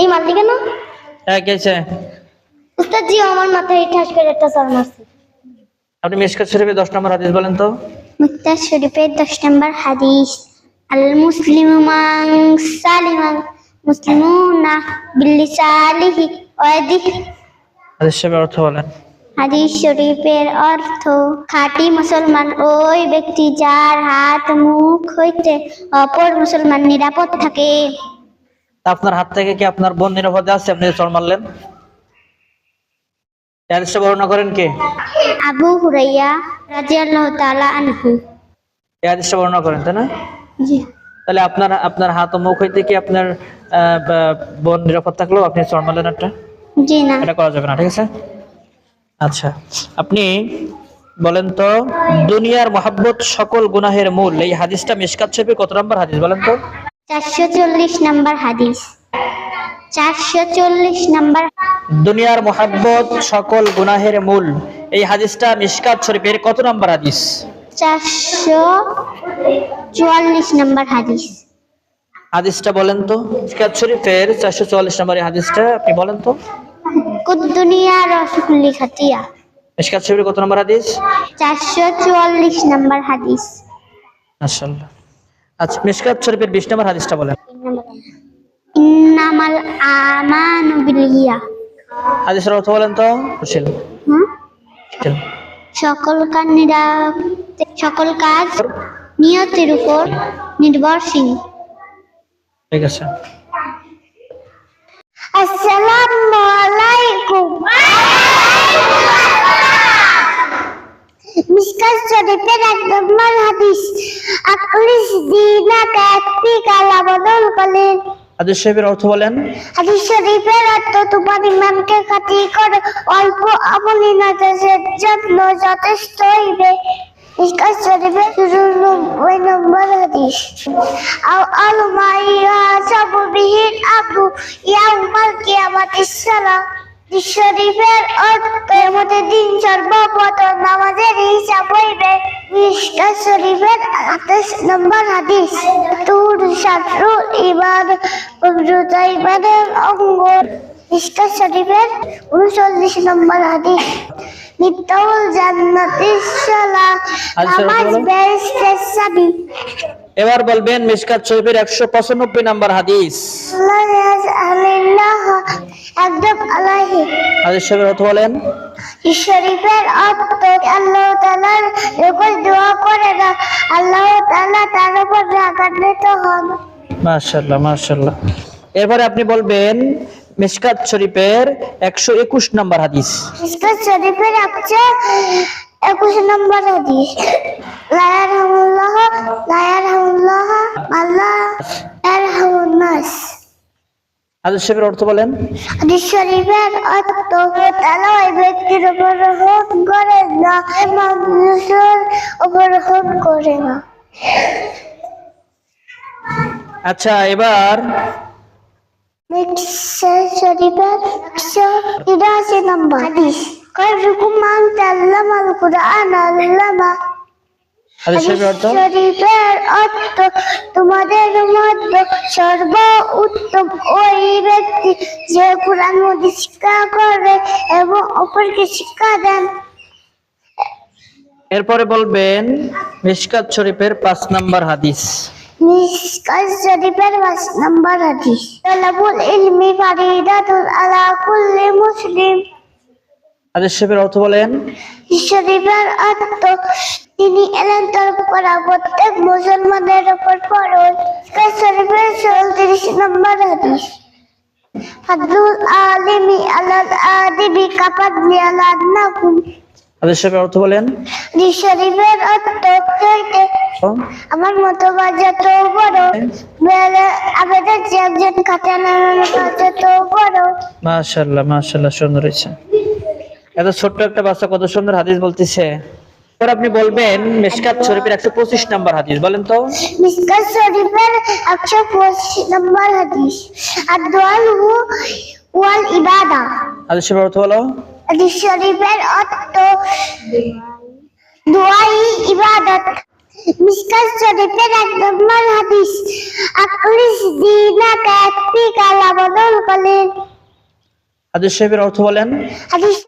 এই মারলি কেন? হ্যাঁ কেছে উস্তাদ জি আমার মাথায় ঠাস করে একটা চর মারছে। আপনি মিশকাত শরীফে দশ নম্বর হাদিস বলেন তো? মুক্তা শরীফের দশ নম্বর হাদিস। আল মুসলিমু মান সালিমান মুসলিমুনা বিল্লিসানিহি ওয়া ইয়াদিহি হাদিস শরীফের অর্থ বলেন। হাদিস শরীফের অর্থ খাঁটি মুসলমান ওই ব্যক্তি যার হাত মুখ হইতে অপর মুসলমান নিরাপদ থাকে। আপনার হাত থেকে কি আপনার বোন নিরাপদে আছে? আপনি চড় মারলেন। হাদিসটা বর্ণনা করেন কে? আবু হুরাইয়া রাদিয়াল্লাহু তাআলা আনহু। এই হাদিসটা বর্ণনা করেন তাই না? জি। তাহলে আপনার আপনার হাত ও মুখ হইতে কি আপনার বোন নিরাপদ থাকলেও আপনি চড় মারলেন একটা? জি না। এটা করা যাবে না ঠিক আছে? আচ্ছা আপনি বলেন তো দুনিয়ার মহাব্বত সকল গুনাহের মূল। এই হাদিসটা মিশকাত শরীফের কত নম্বর হাদিস বলেন তো? চারশো চল্লিশ নম্বর হাদিস। চারশো চল্লিশ নম্বর দুনিয়ার মহাব্বত সকল গুনাহের মূল। এই হাদিসটা মিশকাত শরীফের কত নম্বর হাদিস? চারশো চুয়াল্লিশ নম্বর হাদিস। হাদিসটা বলেন তো মিশকাত শরীফের চারশো চুয়াল্লিশ নম্বর হাদিসটা আপনি বলেন তো। কুদ্দুনিয়া রসকুল্লি খাতিয়া। মিশকাত শরীফের কত নম্বর হাদিস? চারশো চুয়াল্লিশ নম্বর হাদিস। মাশাআল্লাহ। আচ্ছা মিশকাত শরীফের বিশ নম্বর হাদিসটা বলেন। ইন্নামাল আমানু বিলিয়া হাদিসের অর্থ বলেন তো সুশীল। সকল কাজ নিরা- সকল কাজ নিয়তের উপর নির্ভরশীল। ঠিক আছে। আসসালামু আলাইকুম। মিসকাত শরীফের এক নম্বর হাদিস। আকলিস দিনা কাতি কালা বদল করেন হাদিস শরীফের অর্থ বলেন? হাদিস শরীফের অর্থ তোমার ইমানকে খাতির করে অল্প আমলি নাজাজের জন্য যথেষ্ট হইবে। মিসকাত শরীফের চুরানব্বই নম্বর হাদিস। আও আল মাইয়া সাবু বিহিন আবু ইয়াউমাল কিয়ামাতিস সালাম। শরীফের অর্থ আমাদের দিন সর্বপ্রথম নামাজের হিসাব হইবে। শরীফের আঠাশ নম্বর হাদিস তুর শাত্রু ইমান পবিত্রতা ইমানের অঙ্গ মিসকাত শরীফের উনচল্লিশ নম্বর হাদিস মিত্তাউল জান্নাতিস অর্থ নামাজ বলেন? চাবি এবার বলবেন মিশকাত শরীফের একশো পঁচানব্বই নম্বর হাদিস। একদম আলাহি হাদিস শরীফের অর্থ বলেন? শরীফের অর্থ আল্লাহ তালার যখন দোয়া করে না আল্লাহ তালা তার উপর রাগান্বিত হন। মাশাল্লাহ মাশাল্লাহ এরপরে আপনি বলবেন মিশকাত শরীফের একশো একুশ নম্বর হাদিস। ইসকাত শরীফের আছে একুশ নম্বর হাদিস। হাদিস শরীফের অর্থ বলেন? হাদিস শরীফের অর্থ তালা ওই ব্যক্তির উপর রহম করে না মানুষের উপর রহম করে না। আচ্ছা এবার মিক্সার শরীফের একশো তিরাশি নম্বর হাদিস। খয়রুকুম মান তাল্লামা আল কুরআন আল্লামা হাদিস অর্থ অর্থ তোমাদের মধ্যে সর্ব উত্তম ওই ব্যক্তি যে কোরআন মধ্যে শিক্ষা করে এবং অপরকে শিক্ষা দেন। এরপরে বলবেন মিশকাত শরীফের পাঁচ নম্বর হাদিস। মিসকাল শরীফের পাঁচ নম্বর হাদিস। তলাবুল ইলমি ফারিদাতুল আলা কুল্লি মুসলিম। হাদিস শরীফের অর্থ বলেন শরীফের অর্থ তিনি এলেন তরফ করা প্রত্যেক মুসলমানের উপর ফরজ। শরীফের চৌত্রিশ নম্বর হাদিস। ফাদলুল আলিমি আলাল আদিবি আদনাকুম হাদিস শরীফের অর্থ বলেন? হাদিস শরীফের অর্থ হইতে আমার মতো বা যত বড় বেলা আমাদের যে একজন খাতানার যত বড় মাশাল্লাহ মাশাল্লাহ সুন্দর হয়েছে। এত ছোট্ট একটা বাচ্চা কত সুন্দর হাদিস বলতেছে। আপনি বলবেন মিশকাত শরীফের একশো পঁচিশ নম্বর হাদিস বলেন তো। মিসকাত শরীফের একশো পঁচিশ নম্বর হাদিস। আর দোয়াল ওয়াল ইবাদা। হাদিস শরীফের অর্থ বলো হাদিস শরীফের অর্থ দোয়াই ইবাদত। মিসকাত শরীফের এক নম্বর হাদিস আকলিস দিনা কাতি কালা বদল কলেন হাদিস শরীফের অর্থ বলেন? হাদিস